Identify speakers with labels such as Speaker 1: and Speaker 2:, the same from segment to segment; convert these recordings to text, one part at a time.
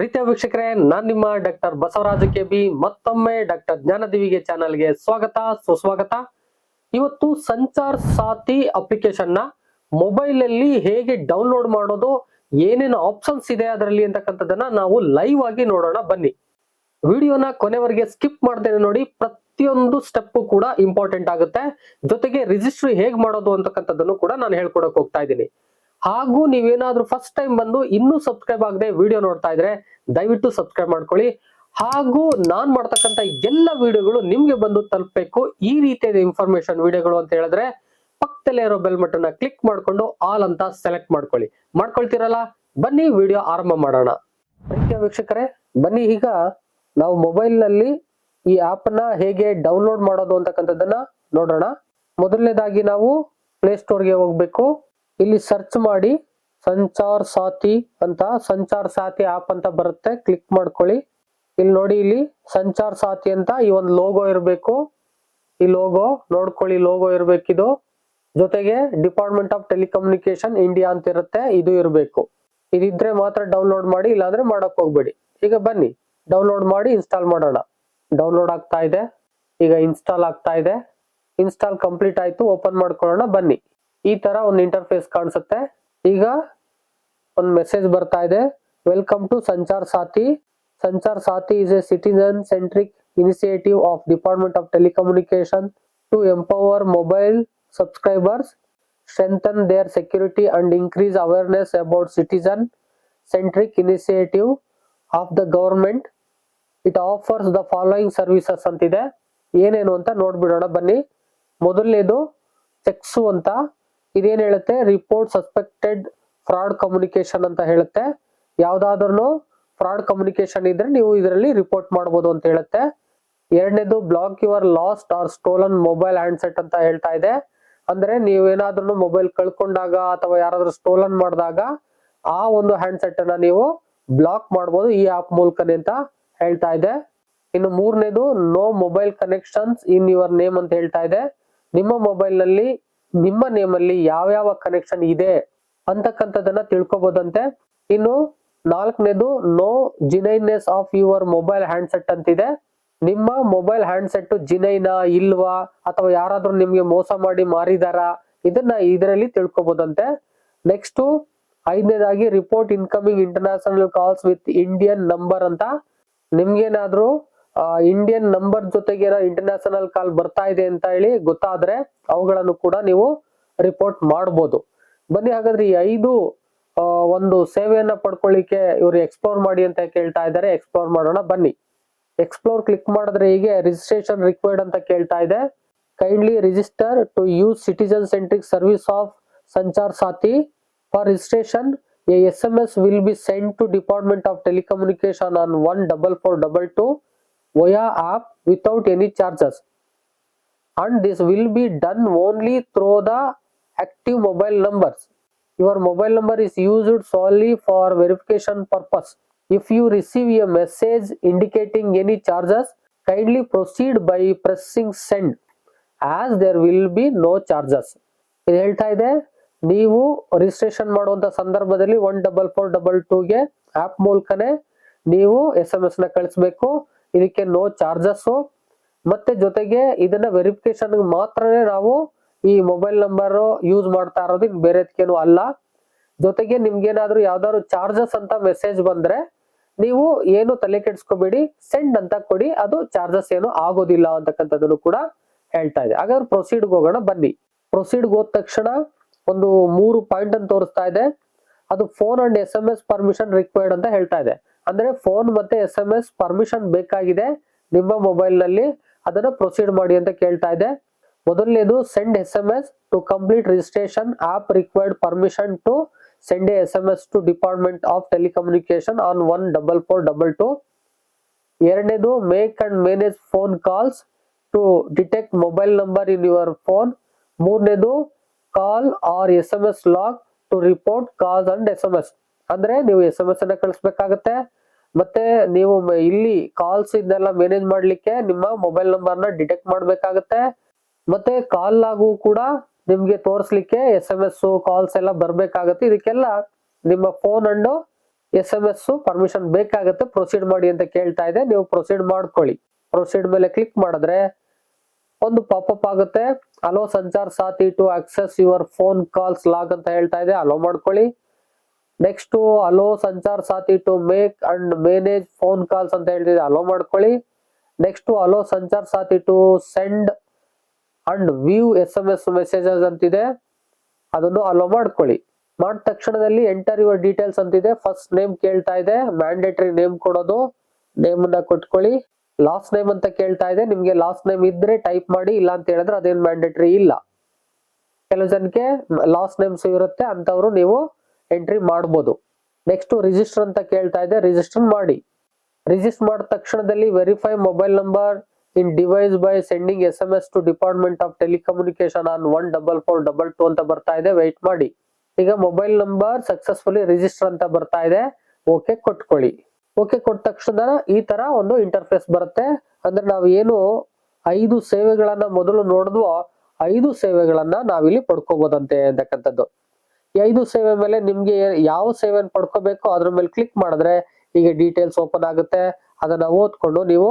Speaker 1: ಪ್ರೀತಿಯ ವೀಕ್ಷಕರೇ, ನಾನ್ ನಿಮ್ಮ ಡಾಕ್ಟರ್ ಬಸವರಾಜ ಕೆ ಬಿ ಮತ್ತೊಮ್ಮೆ ಡಾಕ್ಟರ್ ಜ್ಞಾನದೇವಿಗೆ ಚಾನಲ್ಗೆ ಸ್ವಾಗತ, ಸುಸ್ವಾಗತ. ಇವತ್ತು ಸಂಚಾರ್ ಸಾಥಿ ಅಪ್ಲಿಕೇಶನ್ನ ಮೊಬೈಲ್ ಅಲ್ಲಿ ಹೇಗೆ ಡೌನ್ಲೋಡ್ ಮಾಡೋದು, ಏನೇನು ಆಪ್ಷನ್ಸ್ ಇದೆ ಅದರಲ್ಲಿ ಅಂತಕ್ಕಂಥದ್ದನ್ನ ನಾವು ಲೈವ್ ಆಗಿ ನೋಡೋಣ, ಬನ್ನಿ. ವಿಡಿಯೋನ ಕೊನೆವರೆಗೆ ಸ್ಕಿಪ್ ಮಾಡ್ದೇನೆ ನೋಡಿ, ಪ್ರತಿಯೊಂದು ಸ್ಟೆಪ್ ಕೂಡ ಇಂಪಾರ್ಟೆಂಟ್ ಆಗುತ್ತೆ. ಜೊತೆಗೆ ರಿಜಿಸ್ಟ್ರಿ ಹೇಗ್ ಮಾಡೋದು ಅಂತಕ್ಕಂಥದ್ದನ್ನು ಕೂಡ ನಾನು ಹೇಳ್ಕೊಡಕ್ ಹೋಗ್ತಾ ಇದ್ದೀನಿ. ಹಾಗೂ ನೀವೇನಾದ್ರೂ ಫಸ್ಟ್ ಟೈಮ್ ಬಂದು ಇನ್ನೂ ಸಬ್ಸ್ಕ್ರೈಬ್ ಆಗದೆ ವಿಡಿಯೋ ನೋಡ್ತಾ ಇದ್ರೆ ದಯವಿಟ್ಟು ಸಬ್ಸ್ಕ್ರೈಬ್ ಮಾಡ್ಕೊಳ್ಳಿ. ಹಾಗೂ ನಾನ್ ಮಾಡ್ತಕ್ಕಂತ ಎಲ್ಲ ವಿಡಿಯೋಗಳು ನಿಮ್ಗೆ ಬಂದು ತಲುಪಬೇಕು. ಈ ರೀತಿಯಾದ ಇನ್ಫಾರ್ಮೇಶನ್ ವಿಡಿಯೋಗಳು ಅಂತ ಹೇಳಿದ್ರೆ ಪಕ್ಕದಲ್ಲೇ ಇರೋ ಬೆಲ್ ಬಟನ್ ಕ್ಲಿಕ್ ಮಾಡ್ಕೊಂಡು ಆಲ್ ಅಂತ ಸೆಲೆಕ್ಟ್ ಮಾಡ್ಕೊಳ್ಳಿ. ಮಾಡ್ಕೊಳ್ತೀರಲ್ಲ? ಬನ್ನಿ ವಿಡಿಯೋ ಆರಂಭ ಮಾಡೋಣ. ಪ್ರೀತಿಯ ವೀಕ್ಷಕರೇ, ಬನ್ನಿ ಈಗ ನಾವು ಮೊಬೈಲ್ನಲ್ಲಿ ಈ ಆಪ್ನ ಹೇಗೆ ಡೌನ್ಲೋಡ್ ಮಾಡೋದು ಅಂತಕ್ಕಂಥದ್ದನ್ನ ನೋಡೋಣ. ಮೊದಲನೇದಾಗಿ ನಾವು ಪ್ಲೇಸ್ಟೋರ್ಗೆ ಹೋಗ್ಬೇಕು. ಇಲ್ಲಿ ಸರ್ಚ್ ಮಾಡಿ ಸಂಚಾರ್ ಸಾಥಿ ಅಂತ, ಸಂಚಾರ್ ಸಾಥಿ ಆಪ್ ಅಂತ ಬರುತ್ತೆ. ಕ್ಲಿಕ್ ಮಾಡ್ಕೊಳ್ಳಿ. ಇಲ್ಲಿ ನೋಡಿ, ಇಲ್ಲಿ ಸಂಚಾರ್ ಸಾಥಿ ಅಂತ ಈ ಒಂದು ಲೋಗೋ ಇರಬೇಕು. ಈ ಲೋಗೋ ನೋಡ್ಕೊಳ್ಳಿ ಲೋಗೋ ಇರಬೇಕಿದು. ಜೊತೆಗೆ ಡಿಪಾರ್ಟ್ಮೆಂಟ್ ಆಫ್ ಟೆಲಿಕಮ್ಯುನಿಕೇಶನ್ ಇಂಡಿಯಾ ಅಂತ ಇರುತ್ತೆ, ಇದು ಇರಬೇಕು. ಇದಿದ್ರೆ ಮಾತ್ರ ಡೌನ್ಲೋಡ್ ಮಾಡಿ, ಇಲ್ಲಾಂದ್ರೆ ಮಾಡಕ್ ಹೋಗ್ಬೇಡಿ. ಈಗ ಬನ್ನಿ ಡೌನ್ಲೋಡ್ ಮಾಡಿ ಇನ್ಸ್ಟಾಲ್ ಮಾಡೋಣ. ಡೌನ್ಲೋಡ್ ಆಗ್ತಾ ಇದೆ. ಈಗ ಇನ್ಸ್ಟಾಲ್ ಆಗ್ತಾ ಇದೆ. ಇನ್ಸ್ಟಾಲ್ ಕಂಪ್ಲೀಟ್ ಆಯ್ತು ಓಪನ್ ಮಾಡ್ಕೊಳ್ಳೋಣ, ಬನ್ನಿ. ಈ ತರ ಒಂದು ಇಂಟರ್ಫೇಸ್ ಕಾಣಿಸುತ್ತೆ. ಈಗ ಒಂದು ಮೆಸೇಜ್ ಬರ್ತಾ ಇದೆ. Welcome to Sanchar Saathi Sanchar Saathi is a citizen centric initiative of department of telecommunication to empower mobile subscribers strengthen their security and increase awareness about citizen centric initiative of the government it offers the following services ಅಂತಿದೆ. ಏನೇನು ಅಂತ ನೋಡ್ಬಿಡೋಣ ಬನ್ನಿ. ಮೊದಲನೇದು, checks ಅಂತ. ಇದೇನ್ ಹೇಳುತ್ತೆ? Report suspected fraud communication ಅಂತ ಹೇಳುತ್ತೆ. ಯಾವ್ದಾದ್ರು ಫ್ರಾಡ್ ಕಮ್ಯುನಿಕೇಶನ್ ಇದ್ರೆ ನೀವು ಇದರಲ್ಲಿ ರಿಪೋರ್ಟ್ ಮಾಡಬಹುದು ಅಂತ ಹೇಳುತ್ತೆ. ಎರಡನೇದು block your lost or stolen mobile handset ಅಂತ ಹೇಳ್ತಾ ಇದೆ. ಅಂದ್ರೆ ನೀವೇನಾದ್ರೂ ಮೊಬೈಲ್ ಕಳ್ಕೊಂಡಾಗ ಅಥವಾ ಯಾರಾದ್ರೂ ಸ್ಟೋಲನ್ ಮಾಡಿದಾಗ ಆ ಒಂದು ಹ್ಯಾಂಡ್ಸೆಟ್ ಅನ್ನ ನೀವು ಬ್ಲಾಕ್ ಮಾಡಬಹುದು ಈ ಆಪ್ ಮೂಲಕನೇ ಅಂತ ಹೇಳ್ತಾ ಇದೆ. ಇನ್ನು ಮೂರನೇದು know mobile connections in your name ಅಂತ ಹೇಳ್ತಾ ಇದೆ. ನಿಮ್ಮ ಮೊಬೈಲ್ನಲ್ಲಿ ನಿಮ್ಮ ನೇಮ್ ಅಲ್ಲಿ ಯಾವ್ಯಾವ ಕನೆಕ್ಷನ್ ಇದೆ ಅಂತಕ್ಕಂಥದ್ದನ್ನ ತಿಳ್ಕೊಬೋದಂತೆ. ಇನ್ನು ನಾಲ್ಕನೇದು know genuineness of your mobile handset ಅಂತಿದೆ. ನಿಮ್ಮ ಮೊಬೈಲ್ ಹ್ಯಾಂಡ್ಸೆಟ್ ಜಿನೈನಾ ಇಲ್ವಾ, ಅಥವಾ ಯಾರಾದ್ರೂ ನಿಮ್ಗೆ ಮೋಸ ಮಾಡಿ ಮಾರಿದಾರಾ, ಇದನ್ನ ಇದರಲ್ಲಿ ತಿಳ್ಕೊಬೋದಂತೆ. Next ಐದನೇದಾಗಿ report incoming international calls with Indian number ಅಂತ. ನಿಮ್ಗೇನಾದ್ರೂ ಇಂಡಿಯನ್ ನಂಬರ್ ಜೊತೆಗೆ ಇಂಟರ್ನ್ಯಾಷನಲ್ ಕಾಲ್ ಬರ್ತಾ ಇದೆ ಅಂತ ಹೇಳಿ ಗೊತ್ತಾದ್ರೆ ಅವುಗಳನ್ನು ಕೂಡ ನೀವು ರಿಪೋರ್ಟ್ ಮಾಡ್ಬೋದು. ಬನ್ನಿ, ಹಾಗಾದ್ರೆ ಈ ಐದು ಒಂದು ಸೇವೆಯನ್ನ ಪಡ್ಕೊಳ್ಳಿಕ್ಕೆ ಇವರು ಎಕ್ಸ್ಪ್ಲೋರ್ ಮಾಡಿ ಅಂತ ಕೇಳ್ತಾ ಇದ್ದಾರೆ. ಎಕ್ಸ್ಪ್ಲೋರ್ ಮಾಡೋಣ, ಬನ್ನಿ. ಎಕ್ಸ್ಪ್ಲೋರ್ ಕ್ಲಿಕ್ ಮಾಡಿದ್ರೆ ಹೀಗೆ ರಿಜಿಸ್ಟ್ರೇಷನ್ ರಿಕ್ವೈರ್ಡ್ ಅಂತ ಕೇಳ್ತಾ ಇದೆ. Kindly register to use citizen centric service of Sanchar Saathi for registration S M S will be send to department of telecommunication on one double four double two via app without any charges and this will be done only through the active mobile numbers your mobile number is used solely for verification purpose if you receive a message indicating any charges kindly proceed by pressing send as there will be no charges ಇದು ಹೇಳ್ತಾ ಇದೆ ನೀವು registration ಮಾಡುವಂತ ಸಂದರ್ಭದಲ್ಲಿ one double four double ಟೂಗೆ app ಮೂಲಕನೇ ನೀವು S M S ನ ಕಳಿಸ್ಬೇಕು ಇದಕ್ಕೆ ನೋ ಚಾರ್ಜಸ್ ಮತ್ತೆ ಜೊತೆಗೆ ಇದನ್ನ ವೆರಿಫಿಕೇಶನ್ ಮಾತ್ರನೇ ನಾವು ಈ ಮೊಬೈಲ್ ನಂಬರ್ ಯೂಸ್ ಮಾಡ್ತಾ ಇರೋದು ಬೇರೆ ಬೇರೆದಕ್ಕೇನು ಅಲ್ಲ. ಜೊತೆಗೆ ನಿಮ್ಗೇನಾದ್ರೂ ಯಾವ್ದಾದ್ರು ಚಾರ್ಜಸ್ ಅಂತ ಮೆಸೇಜ್ ಬಂದ್ರೆ ನೀವು ಏನು ತಲೆ ಕೆಡ್ಸ್ಕೋಬೇಡಿ ಸೆಂಡ್ ಅಂತ ಕೊಡಿ, ಅದು ಚಾರ್ಜಸ್ ಏನು ಆಗೋದಿಲ್ಲ ಅಂತಕ್ಕಂಥದ್ದನ್ನು ಕೂಡ ಹೇಳ್ತಾ ಇದೆ. ಹಾಗಾದ್ರೆ ಪ್ರೊಸೀಡ್ ಹೋಗೋಣ, ಬನ್ನಿ. ಪ್ರೊಸೀಡ್ಗೆ ಹೋದ ತಕ್ಷಣ ಒಂದು ಮೂರು ಪಾಯಿಂಟ್ ಅಂತ ತೋರಿಸ್ತಾ ಇದೆ. ಅದು phone and S M S permission required ಅಂತ ಹೇಳ್ತಾ ಇದೆ. ಅಂದ್ರೆ ಫೋನ್ ಮತ್ತೆ ಎಸ್ ಎಂ ಎಸ್ ಪರ್ಮಿಷನ್ ಬೇಕಾಗಿದೆ ನಿಮ್ಮ ಮೊಬೈಲ್ನಲ್ಲಿ. ಅದನ್ನ ಪ್ರೊಸೀಡ್ ಮಾಡಿ ಅಂತ ಕೇಳ್ತಾ ಇದೆ. ಮೊದಲನೇದು send S M S to complete registration app required permission to send a S M S to department of telecommunication on one double four double two ಎರಡನೇದು make and manage phone calls to detect mobile number in your phone ಮೂರನೇದು call or S M S log to report calls and S M S ಅಂದ್ರೆ ನೀವು S M S ಅನ್ನ ಕಳಿಸ್ಬೇಕಾಗತ್ತೆ. ಮತ್ತೆ ನೀವು ಇಲ್ಲಿ calls ಇದೆಲ್ಲ manage ಮಾಡ್ಲಿಕ್ಕೆ ನಿಮ್ಮ ಮೊಬೈಲ್ ನಂಬರ್ನ ಡಿಟೆಕ್ಟ್ ಮಾಡ್ಬೇಕಾಗತ್ತೆ. ಮತ್ತೆ ಕಾಲ್ ಆಗು ಕೂಡ ನಿಮ್ಗೆ ತೋರಿಸ್ಲಿಕ್ಕೆ ಎಸ್ ಎಂ ಎಸ್ ಕಾಲ್ಸ್ ಎಲ್ಲ ಬರ್ಬೇಕಾಗತ್ತೆ. ಇದಕ್ಕೆಲ್ಲ ನಿಮ್ಮ phone and S M S permission ಬೇಕಾಗುತ್ತೆ. ಪ್ರೊಸೀಡ್ ಮಾಡಿ ಅಂತ ಕೇಳ್ತಾ ಇದೆ. ನೀವು ಪ್ರೊಸೀಡ್ ಮಾಡ್ಕೊಳ್ಳಿ. ಪ್ರೊಸೀಡ್ ಮೇಲೆ ಕ್ಲಿಕ್ ಮಾಡಿದ್ರೆ ಒಂದು ಪಾಪಪ್ ಆಗುತ್ತೆ. Allow Sanchar, Saathi to access your phone calls log ಅಂತ ಹೇಳ್ತಾ ಇದೆ. ಅಲೋ ಮಾಡ್ಕೊಳ್ಳಿ. Next allow Sanchar Saathi to make and manage phone calls ಅಂತ ಹೇಳ್ತಿದೆ ಅಲೋ ಮಾಡ್ಕೊಳ್ಳಿ. Next allow Sanchar Saathi to send and view S M S messages ಅಂತಿದೆ. ಅದನ್ನು allow ಮಾಡ್ಕೊಳ್ಳಿ. ಮಾಡಿದ ತಕ್ಷಣದಲ್ಲಿ ಎಂಟರ್ ಯುವರ್ ಡೀಟೇಲ್ಸ್ ಅಂತಿದೆ. ಫಸ್ಟ್ ನೇಮ್ ಕೇಳ್ತಾ ಇದೆ. ಮ್ಯಾಂಡೇಟರಿ ನೇಮ್ ಕೊಡೋದು. ನೇಮ್ ಅನ್ನ ಕೊಟ್ಕೊಳ್ಳಿ. ಲಾಸ್ಟ್ ನೇಮ್ ಅಂತ ಕೇಳ್ತಾ ಇದೆ. ನಿಮ್ಗೆ ಲಾಸ್ಟ್ ನೇಮ್ ಇದ್ರೆ ಟೈಪ್ ಮಾಡಿ, ಇಲ್ಲ ಅಂತ ಹೇಳಿದ್ರೆ ಅದೇನು ಮ್ಯಾಂಡೇಟರಿ ಇಲ್ಲ. ಕೆಲವು ಜನಕ್ಕೆ ಲಾಸ್ಟ್ ನೇಮ್ಸ್ ಇರುತ್ತೆ. ಅಂತವ್ರು ನೀವು ಎಂಟ್ರಿ ಮಾಡ್ಬೋದು. ನೆಕ್ಸ್ಟ್ ರಿಜಿಸ್ಟರ್ ಅಂತ ಕೇಳ್ತಾ ಇದೆ ರಿಜಿಸ್ಟರ್ ಮಾಡಿ. ರಿಜಿಸ್ಟರ್ ಮಾಡಿದ ತಕ್ಷಣದಲ್ಲಿ verify mobile number in device by sending S M S to department of telecommunication on one double four double two ಅಂತ ಬರ್ತಾ ಇದೆ ವೆಯ್ಟ್ ಮಾಡಿ. ಈಗ ಮೊಬೈಲ್ ನಂಬರ್ ಸಕ್ಸಸ್ಫುಲಿ ರಿಜಿಸ್ಟರ್ ಅಂತ ಬರ್ತಾ ಇದೆ ಓಕೆ ಕೊಟ್ಕೊಳ್ಳಿ. ಓಕೆ ಕೊಟ್ಟ ತಕ್ಷಣ ಈ ತರ ಒಂದು ಇಂಟರ್ಫೇಸ್ ಬರುತ್ತೆ. ಅಂದ್ರೆ ನಾವು ಏನು ಐದು ಸೇವೆಗಳನ್ನ ಮೊದಲು ನೋಡಿದ್ವೋ, ಐದು ಸೇವೆಗಳನ್ನ ನಾವಿಲ್ಲಿ ಪಡ್ಕೋಬಹುದಂತೆ ಅಂತಕ್ಕಂಥದ್ದು. ಐದು ಸೇವೆ ಮೇಲೆ ನಿಮ್ಗೆ ಯಾವ ಸೇವೆಯನ್ನು ಪಡ್ಕೋಬೇಕು ಅದ್ರ ಮೇಲೆ ಕ್ಲಿಕ್ ಮಾಡಿದ್ರೆ ಈಗ ಡೀಟೇಲ್ಸ್ ಓಪನ್ ಆಗುತ್ತೆ. ಅದನ್ನ ಓದ್ಕೊಂಡು ನೀವು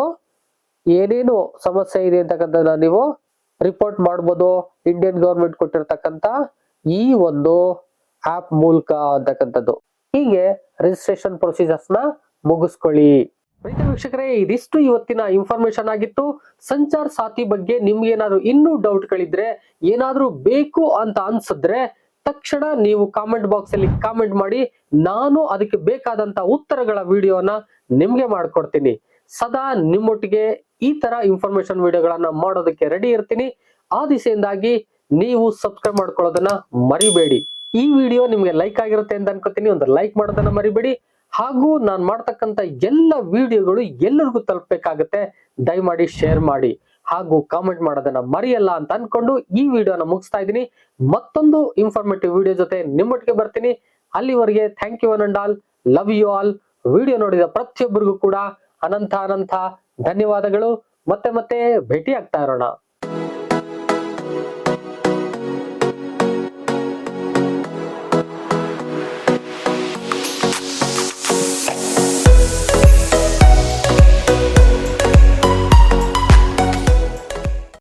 Speaker 1: ಏನೇನು ಸಮಸ್ಯೆ ಇದೆ ಅಂತಕ್ಕಂಥದ್ದನ್ನ ನೀವು ರಿಪೋರ್ಟ್ ಮಾಡ್ಬೋದು. ಇಂಡಿಯನ್ ಗವರ್ಮೆಂಟ್ ಕೊಟ್ಟಿರ್ತಕ್ಕಂಥ ಈ ಒಂದು ಆಪ್ ಮೂಲಕ ಅಂತಕ್ಕಂಥದ್ದು. ಹೀಗೆ ರಿಜಿಸ್ಟ್ರೇಷನ್ ಪ್ರೊಸೀಜರ್ಸ್ನ ಮುಗಿಸ್ಕೊಳ್ಳಿ. ಪ್ರೀತಿ ವೀಕ್ಷಕರೇ, ಇದಿಷ್ಟು ಇವತ್ತಿನ ಇನ್ಫಾರ್ಮೇಶನ್ ಆಗಿತ್ತು. ಸಂಚಾರ್ ಸಾಥಿ ಬಗ್ಗೆ ನಿಮ್ಗೆ ಏನಾದ್ರು ಇನ್ನೂ ಡೌಟ್ಗಳಿದ್ರೆ ಏನಾದ್ರೂ ಬೇಕು ಅಂತ ಅನ್ಸಿದ್ರೆ ತಕ್ಷಣ ನೀವು ಕಾಮೆಂಟ್ ಬಾಕ್ಸ್ ಅಲ್ಲಿ ಕಾಮೆಂಟ್ ಮಾಡಿ, ನಾನು ಅದಕ್ಕೆ ಬೇಕಾದಂತ ಉತ್ತರಗಳ ವಿಡಿಯೋನ ನಿಮ್ಗೆ ಮಾಡ್ಕೊಡ್ತೀನಿ. ಸದಾ ನಿಮ್ಮೊಟ್ಟಿಗೆ ಈ ತರ ಇನ್ಫಾರ್ಮೇಶನ್ ವಿಡಿಯೋಗಳನ್ನ ಮಾಡೋದಕ್ಕೆ ರೆಡಿ ಇರ್ತೀನಿ. ಆ ದಿಸೆಯಿಂದಾಗಿ ನೀವು ಸಬ್ಸ್ಕ್ರೈಬ್ ಮಾಡ್ಕೊಳ್ಳೋದನ್ನ ಮರಿಬೇಡಿ. ಈ ವಿಡಿಯೋ ನಿಮ್ಗೆ ಲೈಕ್ ಆಗಿರುತ್ತೆ ಅಂತ ಅನ್ಕೋತೀನಿ. ಒಂದು ಲೈಕ್ ಮಾಡೋದನ್ನ ಮರಿಬೇಡಿ. ಹಾಗೂ ನಾನು ಮಾಡ್ತಕ್ಕಂಥ ಎಲ್ಲ ವಿಡಿಯೋಗಳು ಎಲ್ಲರಿಗೂ ತಲುಪಬೇಕಾಗತ್ತೆ. ದಯಮಾಡಿ ಶೇರ್ ಮಾಡಿ. ಹಾಗೂ ಕಾಮೆಂಟ್ ಮಾಡೋದನ್ನ ಮರೆಯಲ್ಲ ಅಂತ ಅನ್ಕೊಂಡು ಈ ವಿಡಿಯೋನ ಮುಗಿಸ್ತಾ ಇದ್ದೀನಿ. ಮತ್ತೊಂದು ಇನ್ಫಾರ್ಮೇಟಿವ್ ವಿಡಿಯೋ ಜೊತೆ ನಿಮ್ಮೊಟ್ಟಿಗೆ ಬರ್ತೀನಿ. ಅಲ್ಲಿವರೆಗೆ thank you and all love you all video ನೋಡಿದ ಪ್ರತಿಯೊಬ್ಬರಿಗೂ ಕೂಡ ಅನಂತ ಅನಂತ ಧನ್ಯವಾದಗಳು. ಮತ್ತೆ ಮತ್ತೆ ಭೇಟಿ ಆಗ್ತಾ ಇರೋಣ.